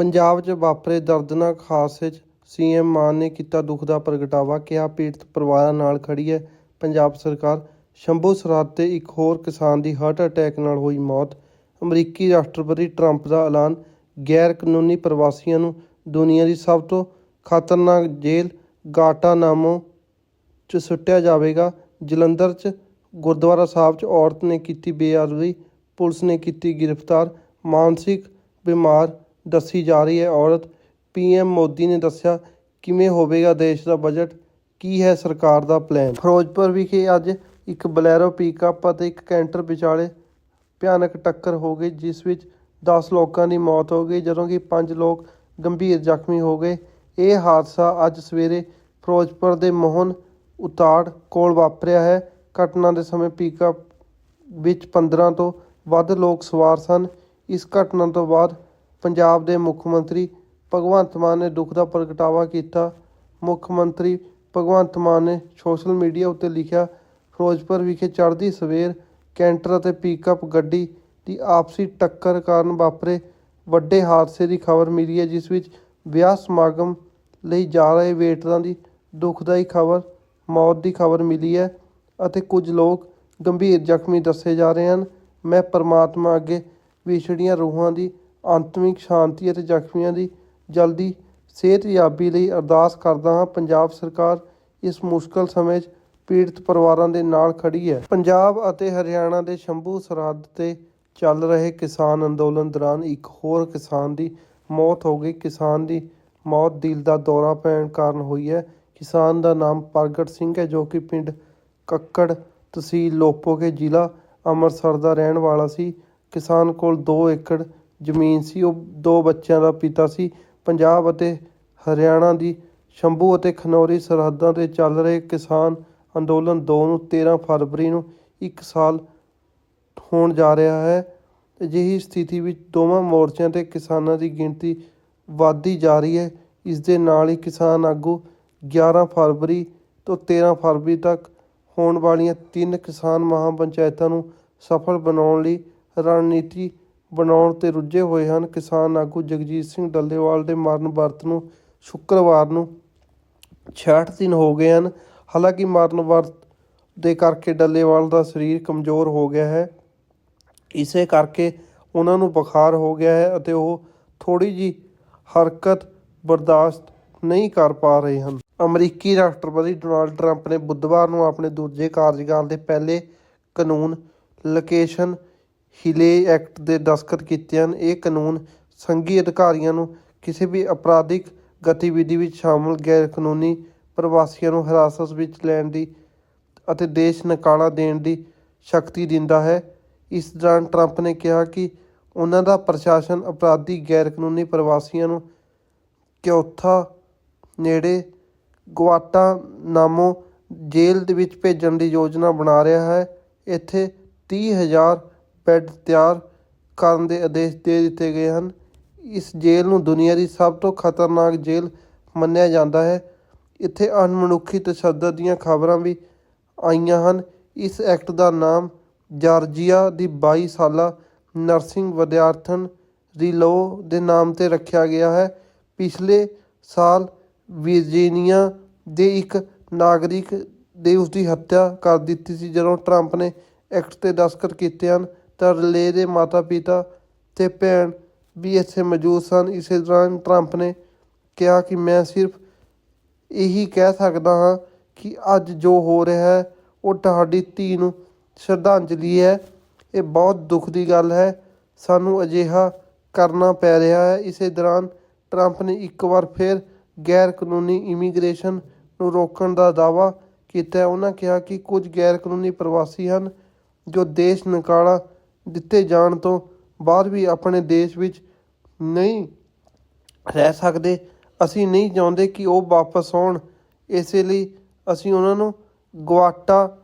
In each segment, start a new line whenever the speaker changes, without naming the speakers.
ਪੰਜਾਬ 'ਚ ਵਾਪਰੇ ਦਰਦਨਾਕ ਹਾਦਸੇ 'ਚ ਸੀਐਮ ਮਾਨ ਨੇ ਕੀਤਾ ਦੁੱਖ ਦਾ ਪ੍ਰਗਟਾਵਾ, ਕਿਹਾ ਪੀੜਤ ਪਰਿਵਾਰਾਂ ਨਾਲ ਖੜੀ ਹੈ ਪੰਜਾਬ ਸਰਕਾਰ। ਸ਼ੰਭੂ ਸਰਹੱਦ ਤੇ ਇੱਕ ਹੋਰ ਕਿਸਾਨ ਦੀ ਹਾਰਟ ਅਟੈਕ ਨਾਲ ਹੋਈ ਮੌਤ। ਅਮਰੀਕੀ ਰਾਸ਼ਟਰਪਤੀ ਟਰੰਪ ਦਾ ਐਲਾਨ ਗੈਰ ਕਾਨੂੰਨੀ ਪ੍ਰਵਾਸੀਆਂ ਨੂੰ ਦੁਨੀਆ ਦੀ ਸਭ ਤੋਂ ਖਤਰਨਾਕ ਜੇਲ੍ਹ ਗਾਟਾਨਾਮੋ 'ਚ ਸੁੱਟਿਆ ਜਾਵੇਗਾ। ਜਲੰਧਰ 'ਚ ਗੁਰਦੁਆਰਾ ਸਾਹਿਬ 'ਚ ਔਰਤ ਨੇ ਕੀਤੀ ਬੇਅਦਬੀ, ਪੁਲਿਸ ਨੇ ਕੀਤੀ ਗ੍ਰਿਫਤਾਰ, ਮਾਨਸਿਕ ਬਿਮਾਰ ਦੱਸੀ ਜਾ ਰਹੀ ਹੈ। ਔਰਤ ਪੀਐਮ ਮੋਦੀ ਨੇ ਦੱਸਿਆ, ਕਿਵੇਂ ਹੋਵੇਗਾ ਦੇਸ਼ ਦਾ ਬਜਟ? ਕੀ ਹੈ ਸਰਕਾਰ ਦਾ ਪਲਾਨ? ਫਿਰੋਜ਼ਪੁਰ ਵਿਖੇ ਅੱਜ ਇੱਕ ਬਲੈਰੋ ਪਿਕਅਪ ਅਤੇ ਇੱਕ ਕੈਂਟਰ ਵਿਚਾਲੇ ਭਿਆਨਕ ਟੱਕਰ ਹੋ ਗਈ, ਜਿਸ ਵਿੱਚ 10 ਲੋਕਾਂ ਦੀ ਮੌਤ ਹੋ ਗਈ, ਜਦੋਂ ਕਿ 5 ਲੋਕ ਗੰਭੀਰ ਜ਼ਖਮੀ ਹੋ ਗਏ। ਇਹ ਹਾਦਸਾ ਅੱਜ ਸਵੇਰੇ ਫਿਰੋਜ਼ਪੁਰ ਦੇ ਮੋਹਨ ਉਤਾੜ ਕੋਲ ਵਾਪਰਿਆ ਹੈ। ਘਟਨਾ ਦੇ ਸਮੇਂ ਪਿਕਅਪ ਵਿੱਚ 15 ਤੋਂ ਵੱਧ ਲੋਕ ਸਵਾਰ ਸਨ। ਇਸ ਘਟਨਾ ਤੋਂ ਬਾਅਦ ਪੰਜਾਬ ਦੇ ਮੁੱਖ ਮੰਤਰੀ ਭਗਵੰਤ ਮਾਨ ਨੇ ਦੁੱਖ ਦਾ ਪ੍ਰਗਟਾਵਾ ਕੀਤਾ। ਮੁੱਖ ਮੰਤਰੀ ਭਗਵੰਤ ਮਾਨ ਨੇ ਸੋਸ਼ਲ ਮੀਡੀਆ ਉੱਤੇ ਲਿਖਿਆ, ਫਿਰੋਜ਼ਪੁਰ ਵਿਖੇ ਚੜ੍ਹਦੀ ਸਵੇਰ, ਕੈਂਟਰ ਅਤੇ ਪਿਕਅਪ ਗੱਡੀ ਦੀ ਆਪਸੀ ਟੱਕਰ ਕਾਰਨ ਵਾਪਰੇ ਵੱਡੇ ਹਾਦਸੇ ਦੀ ਖਬਰ ਮਿਲੀ ਹੈ, ਜਿਸ ਵਿੱਚ ਵਿਆਹ ਸਮਾਗਮ ਲਈ ਜਾ ਰਹੇ ਵੇਟਰਾਂ ਦੀ ਦੁਖਦਾਈ ਖਬਰ, ਮੌਤ ਦੀ ਖਬਰ ਮਿਲੀ ਹੈ ਅਤੇ ਕੁਝ ਲੋਕ ਗੰਭੀਰ ਜ਼ਖਮੀ ਦੱਸੇ ਜਾ ਰਹੇ ਹਨ। ਮੈਂ ਪਰਮਾਤਮਾ ਅੱਗੇ ਵਿਛੜੀਆਂ ਰੂਹਾਂ ਦੀ ਅੰਤਮਿਕ ਸ਼ਾਂਤੀ ਅਤੇ ਜ਼ਖਮੀਆਂ ਦੀ ਜਲਦੀ ਸਿਹਤਯਾਬੀ ਲਈ ਅਰਦਾਸ ਕਰਦਾ ਹਾਂ। ਪੰਜਾਬ ਸਰਕਾਰ ਇਸ ਮੁਸ਼ਕਲ ਸਮੇਂ 'ਚ ਪੀੜਤ ਪਰਿਵਾਰਾਂ ਦੇ ਨਾਲ ਖੜੀ ਹੈ। ਪੰਜਾਬ ਅਤੇ ਹਰਿਆਣਾ ਦੇ ਸ਼ੰਭੂ ਸਰਹੱਦ ਤੇ ਚੱਲ ਰਹੇ ਕਿਸਾਨ ਅੰਦੋਲਨ ਦੌਰਾਨ ਇੱਕ ਹੋਰ ਕਿਸਾਨ ਦੀ ਮੌਤ ਹੋ ਗਈ। ਕਿਸਾਨ ਦੀ ਮੌਤ ਦਿਲ ਦਾ ਦੌਰਾ ਪੈਣ ਕਾਰਨ ਹੋਈ ਹੈ। ਕਿਸਾਨ ਦਾ ਨਾਮ ਪ੍ਰਗਟ ਸਿੰਘ ਹੈ, ਜੋ ਕਿ ਪਿੰਡ ਕੱਕੜ ਤਹਿਸੀਲ ਲੋਪੋਗੇ ਜ਼ਿਲ੍ਹਾ ਅੰਮ੍ਰਿਤਸਰ ਦਾ ਰਹਿਣ ਵਾਲਾ ਸੀ। ਕਿਸਾਨ ਕੋਲ 2 ਏਕੜ ਜ਼ਮੀਨ ਸੀ, ਉਹ ਦੋ ਬੱਚਿਆਂ ਦਾ ਪਿਤਾ ਸੀ, ਪੰਜਾਬ ਅਤੇ ਹਰਿਆਣਾ ਦੀ ਸ਼ੰਭੂ ਅਤੇ ਖਨੌਰੀ ਸਰਹੱਦਾਂ ਤੇ ਚੱਲ ਰਹੇ ਕਿਸਾਨ ਅੰਦੋਲਨ 2 ਨੂੰ 13 ਫਰਵਰੀ ਨੂੰ ਇੱਕ ਸਾਲ ਹੋਣ ਜਾ ਰਿਹਾ ਹੈ। ਅਜਿਹੀ ਸਥਿਤੀ ਵਿੱਚ ਦੋਵਾਂ ਮੋਰਚਿਆਂ ਤੇ ਕਿਸਾਨਾਂ ਦੀ ਗਿਣਤੀ ਵੱਧਦੀ ਜਾ ਰਹੀ ਹੈ। ਇਸ ਦੇ ਨਾਲ ਹੀ ਕਿਸਾਨ ਆਗੂ 11 ਫਰਵਰੀ ਤੋਂ 13 ਫਰਵਰੀ ਤੱਕ ਹੋਣ ਵਾਲੀਆਂ ਤਿੰਨ ਕਿਸਾਨ ਮਹਾਪੰਚਾਇਤਾਂ ਨੂੰ ਸਫਲ ਬਣਾਉਣ ਲਈ ਰਣਨੀਤੀ ਬਣਾਉਣ ਤੇ ਰੁੱਝੇ ਹੋਏ ਹਨ। ਕਿਸਾਨ ਆਗੂ ਜਗਜੀਤ ਸਿੰਘ ਡੱਲੇਵਾਲ ਦੇ ਮਰਨ ਵਰਤ ਨੂੰ ਸ਼ੁੱਕਰਵਾਰ ਨੂੰ 66 ਦਿਨ ਹੋ ਗਏ ਹਨ। ਹਾਲਾਂਕਿ ਮਰਨ ਵਰਤ ਦੇ ਕਰਕੇ ਡੱਲੇਵਾਲ ਦਾ ਸਰੀਰ ਕਮਜ਼ੋਰ ਹੋ ਗਿਆ ਹੈ। ਇਸੇ ਕਰਕੇ ਉਹਨਾਂ ਨੂੰ ਬੁਖਾਰ ਹੋ ਗਿਆ ਹੈ ਅਤੇ ਉਹ ਥੋੜੀ ਜੀ ਹਰਕਤ ਬਰਦਾਸ਼ਤ ਨਹੀਂ ਕਰ ਪਾ ਰਹੇ ਹਨ। ਅਮਰੀਕੀ ਰਾਸ਼ਟਰਪਤੀ ਡੋਨਾਲਡ ਟਰੰਪ ਨੇ ਬੁੱਧਵਾਰ ਨੂੰ ਆਪਣੇ ਦੂਜੇ ਕਾਰਜਕਾਲ ਦੇ ਪਹਿਲੇ ਕਾਨੂੰਨ ਲੋਕੇਸ਼ਨ ਹਿਲੇ ਐਕਟ ਦੇ ਦਸਤਖਤ ਕੀਤੇ ਹਨ। ਇਹ ਕਾਨੂੰਨ ਸੰਘੀ ਅਧਿਕਾਰੀਆਂ ਨੂੰ ਕਿਸੇ ਵੀ ਅਪਰਾਧਿਕ ਗਤੀਵਿਧੀ ਵਿੱਚ ਸ਼ਾਮਲ ਗੈਰ ਕਾਨੂੰਨੀ ਪ੍ਰਵਾਸੀਆਂ ਨੂੰ ਹਿਰਾਸਤ ਵਿੱਚ ਲੈਣ ਦੀ ਅਤੇ ਦੇਸ਼ ਨਿਕਾਲਾ ਦੇਣ ਦੀ ਸ਼ਕਤੀ ਦਿੰਦਾ ਹੈ। ਇਸ ਦੌਰਾਨ ਟਰੰਪ ਨੇ ਕਿਹਾ ਕਿ ਉਹਨਾਂ ਦਾ ਪ੍ਰਸ਼ਾਸਨ ਅਪਰਾਧੀ ਗੈਰ ਕਾਨੂੰਨੀ ਪ੍ਰਵਾਸੀਆਂ ਨੂੰ ਕਿਉਥਾ ਨੇੜੇ ਗੁਆਟਾ ਨਾਮੋ ਜੇਲ੍ਹ ਦੇ ਵਿੱਚ ਭੇਜਣ ਦੀ ਯੋਜਨਾ ਬਣਾ ਰਿਹਾ ਹੈ। ਇੱਥੇ 30000 ਬੈੱਡ ਤਿਆਰ ਕਰਨ ਦੇ ਆਦੇਸ਼ ਦੇ ਦਿੱਤੇ ਗਏ ਹਨ। ਇਸ ਜੇਲ੍ਹ ਨੂੰ ਦੁਨੀਆ ਦੀ ਸਭ ਤੋਂ ਖਤਰਨਾਕ ਜੇਲ੍ਹ ਮੰਨਿਆ ਜਾਂਦਾ ਹੈ। ਇੱਥੇ ਅਣਮਨੁੱਖੀ ਤਸ਼ੱਦਦ ਦੀਆਂ ਖਬਰਾਂ ਵੀ ਆਈਆਂ ਹਨ। ਇਸ ਐਕਟ ਦਾ ਨਾਮ ਜਾਰਜੀਆ ਦੀ 22 ਸਾਲਾ ਨਰਸਿੰਗ ਵਿਦਿਆਰਥਣ ਰਿਲੋ ਦੇ ਨਾਮ ਤੇ ਰੱਖਿਆ ਗਿਆ ਹੈ। ਪਿਛਲੇ ਸਾਲ ਵਰਜੀਨੀਆ ਦੇ ਇੱਕ ਨਾਗਰਿਕ ਦੇ ਉਸ ਦੀ ਹੱਤਿਆ ਕਰ ਦਿੱਤੀ ਸੀ, ਜਦੋਂ ਟਰੰਪ ਨੇ ਐਕਟ ਤੇ ਦਸਤਖਤ ਕੀਤੇ ਹਨ। ਤਰਲੇ ਦੇ ਮਾਤਾ-ਪਿਤਾ ਤੇ ਭੈਣ ਵੀ ਇੱਥੇ ਮੌਜੂਦ ਸਨ। ਇਸੇ ਦੌਰਾਨ ਟਰੰਪ ਨੇ ਕਿਹਾ ਕਿ ਮੈਂ ਸਿਰਫ ਇਹੀ ਕਹਿ ਸਕਦਾ ਹਾਂ ਕਿ ਅੱਜ ਜੋ ਹੋ ਰਿਹਾ ਹੈ, ਉਹ ਤੁਹਾਡੀ ਧੀ ਨੂੰ ਸ਼ਰਧਾਂਜਲੀ ਹੈ। ਇਹ ਬਹੁਤ ਦੁੱਖ ਦੀ ਗੱਲ ਹੈ। ਸਾਨੂੰ ਅਜਿਹਾ ਕਰਨਾ ਪੈ ਰਿਹਾ ਹੈ। ਇਸੇ ਦੌਰਾਨ ਟਰੰਪ ਨੇ ਇੱਕ ਵਾਰ ਫਿਰ ਗੈਰ ਕਾਨੂੰਨੀ ਇਮੀਗ੍ਰੇਸ਼ਨ ਨੂੰ ਰੋਕਣ ਦਾ ਦਾਅਵਾ ਕੀਤਾ। ਉਹਨਾਂ ਕਿਹਾ ਕਿ ਕੁਝ ਗੈਰ ਕਾਨੂੰਨੀ ਪ੍ਰਵਾਸੀ ਹਨ ਜੋ ਦੇਸ਼ ਨਿਕਾਲਾ ਦਿੱਤੇ ਜਾਣ ਤੋਂ ਬਾਅਦ ਵੀ ਆਪਣੇ ਦੇਸ਼ ਵਿੱਚ ਨਹੀਂ ਰਹਿ ਸਕਦੇ। ਅਸੀਂ ਨਹੀਂ ਚਾਹੁੰਦੇ ਕਿ ਉਹ ਵਾਪਸ ਆਉਣ। ਇਸੇ ਲਈ ਅਸੀਂ ਉਹਨਾਂ ਨੂੰ ਗਵਾਟਾ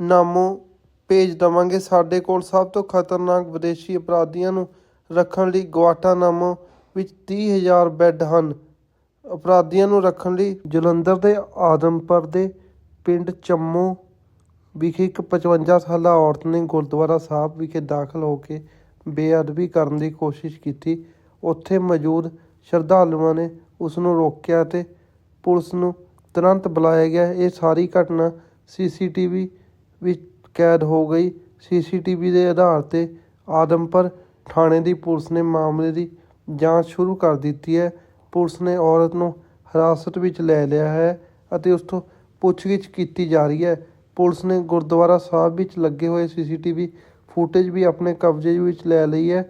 ਨਾਮੋ ਭੇਜ ਦਵਾਂਗੇ। ਸਾਡੇ ਕੋਲ ਸਭ ਤੋਂ ਖਤਰਨਾਕ ਵਿਦੇਸ਼ੀ ਅਪਰਾਧੀਆਂ ਨੂੰ ਰੱਖਣ ਲਈ ਗਵਾਟਾ ਨਾਮੋ ਵਿੱਚ 30000 ਬੈੱਡ ਹਨ। ਅਪਰਾਧੀਆਂ ਨੂੰ ਰੱਖਣ ਲਈ ਜਲੰਧਰ ਦੇ ਆਦਮਪੁਰ ਦੇ ਪਿੰਡ ਚੰਮੋ ਵਿਖੇ ਇੱਕ 55 ਸਾਲਾ ਔਰਤ ਨੇ ਗੁਰਦੁਆਰਾ ਸਾਹਿਬ ਵਿਖੇ ਦਾਖਲ ਹੋ ਕੇ ਬੇਅਦਬੀ ਕਰਨ ਦੀ ਕੋਸ਼ਿਸ਼ ਕੀਤੀ। ਉੱਥੇ ਮੌਜੂਦ ਸ਼ਰਧਾਲੂਆਂ ਨੇ ਉਸ ਨੂੰ ਰੋਕਿਆ ਤੇ ਪੁਲਿਸ ਨੂੰ ਤੁਰੰਤ ਬੁਲਾਇਆ ਗਿਆ। ਇਹ ਸਾਰੀ ਘਟਨਾ ਸੀਸੀਟੀਵੀ ਵਿੱਚ ਕੈਦ ਹੋ ਗਈ। ਸੀਸੀਟੀਵੀ ਦੇ ਆਧਾਰ ਤੇ ਆਦਮਪੁਰ ਥਾਣੇ ਦੀ ਪੁਲਿਸ ਨੇ ਮਾਮਲੇ ਦੀ ਜਾਂਚ ਸ਼ੁਰੂ ਕਰ ਦਿੱਤੀ ਹੈ। ਪੁਲਿਸ ਨੇ ਔਰਤ ਨੂੰ ਹਿਰਾਸਤ ਵਿੱਚ ਲੈ ਲਿਆ ਹੈ ਅਤੇ ਉਸ ਤੋਂ ਪੁੱਛਗਿੱਛ ਕੀਤੀ ਜਾ ਰਹੀ ਹੈ। ਪੁਲਿਸ ਨੇ ਗੁਰਦੁਆਰਾ ਸਾਹਿਬ ਵਿੱਚ ਲੱਗੇ ਹੋਏ ਸੀਸੀਟੀਵੀ ਫੁਟੇਜ ਵੀ ਆਪਣੇ ਕਬਜ਼ੇ ਵਿੱਚ ਲੈ ਲਈ ਹੈ,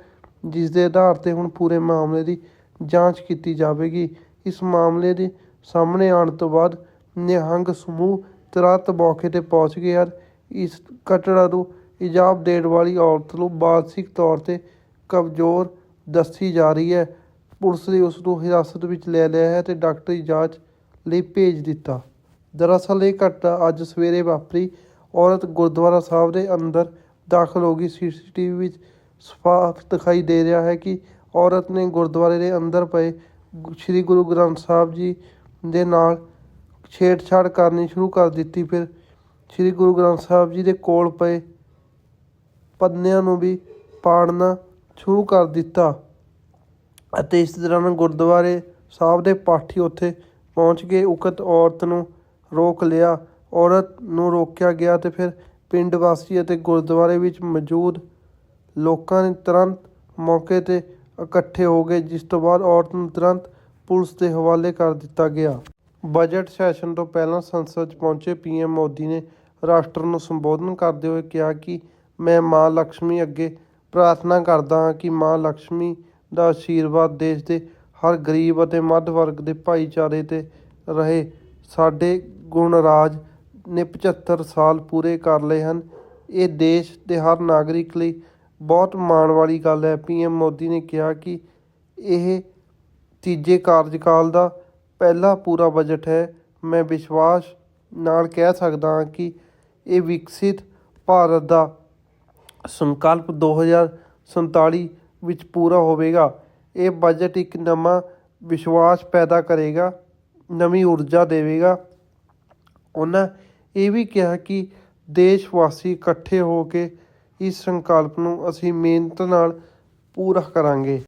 ਜਿਸ ਦੇ ਆਧਾਰ ਤੇ ਹੁਣ ਪੂਰੇ ਮਾਮਲੇ ਦੀ ਜਾਂਚ ਕੀਤੀ ਜਾਵੇਗੀ। ਇਸ ਮਾਮਲੇ ਦੇ ਸਾਹਮਣੇ ਆਉਣ ਤੋਂ ਬਾਅਦ ਨਿਹੰਗ ਸਮੂਹ ਤੁਰੰਤ ਮੌਕੇ ਤੇ ਪਹੁੰਚ ਗਏ ਹਨ ਇਸ ਘਟਨਾ ਨੂੰ ਇਜਾਬ ਦੇਣ ਵਾਲੀ ਔਰਤ ਨੂੰ ਮਾਨਸਿਕ ਤੌਰ ਤੇ ਕਮਜ਼ੋਰ ਦੱਸੀ ਜਾ ਰਹੀ ਹੈ। ਪੁਲਿਸ ਨੇ ਉਸ ਨੂੰ ਹਿਰਾਸਤ ਵਿੱਚ ਲੈ ਲਿਆ ਹੈ ਤੇ ਡਾਕਟਰੀ ਜਾਂਚ ਲਈ ਭੇਜ ਦਿੱਤਾ। ਦਰਅਸਲ ਇਹ ਘਟਨਾ ਅੱਜ ਸਵੇਰੇ ਵਾਪਰੀ। ਔਰਤ ਗੁਰਦੁਆਰਾ ਸਾਹਿਬ ਦੇ ਅੰਦਰ ਦਾਖਲ ਹੋ ਗਈ। ਸੀਸੀਟੀਵੀ ਵਿੱਚ ਸਾਫ਼ ਦਿਖਾਈ ਦੇ ਰਿਹਾ ਹੈ ਕਿ ਔਰਤ ਨੇ ਗੁਰਦੁਆਰੇ ਦੇ ਅੰਦਰ ਪਏ ਸ੍ਰੀ ਗੁਰੂ ਗ੍ਰੰਥ ਸਾਹਿਬ ਜੀ ਦੇ ਨਾਲ ਛੇੜਛਾੜ ਕਰਨੀ ਸ਼ੁਰੂ ਕਰ ਦਿੱਤੀ। ਫਿਰ ਸ੍ਰੀ ਗੁਰੂ ਗ੍ਰੰਥ ਸਾਹਿਬ ਜੀ ਦੇ ਕੋਲ ਪਏ ਪੰਨਿਆਂ ਨੂੰ ਵੀ ਪਾੜਨਾ ਸ਼ੁਰੂ ਕਰ ਦਿੱਤਾ ਅਤੇ ਇਸ ਦੌਰਾਨ ਗੁਰਦੁਆਰੇ ਸਾਹਿਬ ਦੇ ਪਾਠੀ ਉੱਥੇ ਪਹੁੰਚ ਕੇ ਉਕਤ ਔਰਤ ਨੂੰ ਰੋਕ ਲਿਆ। ਔਰਤ ਨੂੰ ਰੋਕਿਆ ਗਿਆ ਤੇ ਫਿਰ ਪਿੰਡ ਵਾਸੀ ਅਤੇ ਗੁਰਦੁਆਰੇ ਵਿੱਚ ਮੌਜੂਦ ਲੋਕਾਂ ਨੇ ਤੁਰੰਤ ਮੌਕੇ ਤੇ ਇਕੱਠੇ ਹੋ ਗਏ, ਜਿਸ ਤੋਂ ਬਾਅਦ ਔਰਤ ਨੂੰ ਤੁਰੰਤ ਪੁਲਿਸ ਦੇ ਹਵਾਲੇ ਕਰ ਦਿੱਤਾ ਗਿਆ। ਬਜਟ ਸੈਸ਼ਨ ਤੋਂ ਪਹਿਲਾਂ ਸੰਸਦ 'ਚ ਪਹੁੰਚੇ ਪੀਐਮ ਮੋਦੀ ਨੇ ਰਾਸ਼ਟਰ ਨੂੰ ਸੰਬੋਧਨ ਕਰਦੇ ਹੋਏ ਕਿਹਾ ਕਿ ਮੈਂ ਮਾਂ ਲక్ష్ਮੀ ਅੱਗੇ ਪ੍ਰਾਰਥਨਾ ਕਰਦਾ ਹਾਂ ਕਿ ਮਾਂ ਲక్ష్ਮੀ ਦਾ ਆਸ਼ੀਰਵਾਦ ਦੇਸ਼ ਦੇ ਹਰ ਗਰੀਬ ਅਤੇ ਮੱਧ ਵਰਗ ਦੇ ਭਾਈਚਾਰੇ ਤੇ ਰਹੇ। ਸਾਡੇ ਗੁਣਰਾਜ ਨੇ 75 ਸਾਲ ਪੂਰੇ ਕਰ ਲਏ ਹਨ। ਇਹ ਦੇਸ਼ ਦੇ ਹਰ ਨਾਗਰਿਕ ਲਈ ਬਹੁਤ ਮਾਣ ਵਾਲੀ ਗੱਲ ਹੈ। ਪੀਐਮ ਮੋਦੀ ਨੇ ਕਿਹਾ ਕਿ ਇਹ ਤੀਜੇ ਕਾਰਜਕਾਲ ਦਾ ਪਹਿਲਾ ਪੂਰਾ ਬਜਟ ਹੈ। ਮੈਂ ਵਿਸ਼ਵਾਸ ਨਾਲ ਕਹਿ ਸਕਦਾ ਹਾਂ ਕਿ ਇਹ ਵਿਕਸਿਤ ਭਾਰਤ ਦਾ ਸੰਕਲਪ 2047 ਵਿੱਚ ਪੂਰਾ ਹੋਵੇਗਾ। ਇਹ ਬਜਟ ਇੱਕ ਨਵਾਂ ਵਿਸ਼ਵਾਸ ਪੈਦਾ ਕਰੇਗਾ। ਨਵੀਂ ਊਰਜਾ ਦੇਵੇਗਾ। ਉਹਨਾਂ ਇਹ ਵੀ ਕਿਹਾ ਕਿ ਦੇਸ਼ ਵਾਸੀ ਇਕੱਠੇ ਹੋ ਕੇ ਇਸ ਸੰਕਲਪ ਨੂੰ ਅਸੀਂ ਮਿਹਨਤ ਨਾਲ ਪੂਰਾ ਕਰਾਂਗੇ।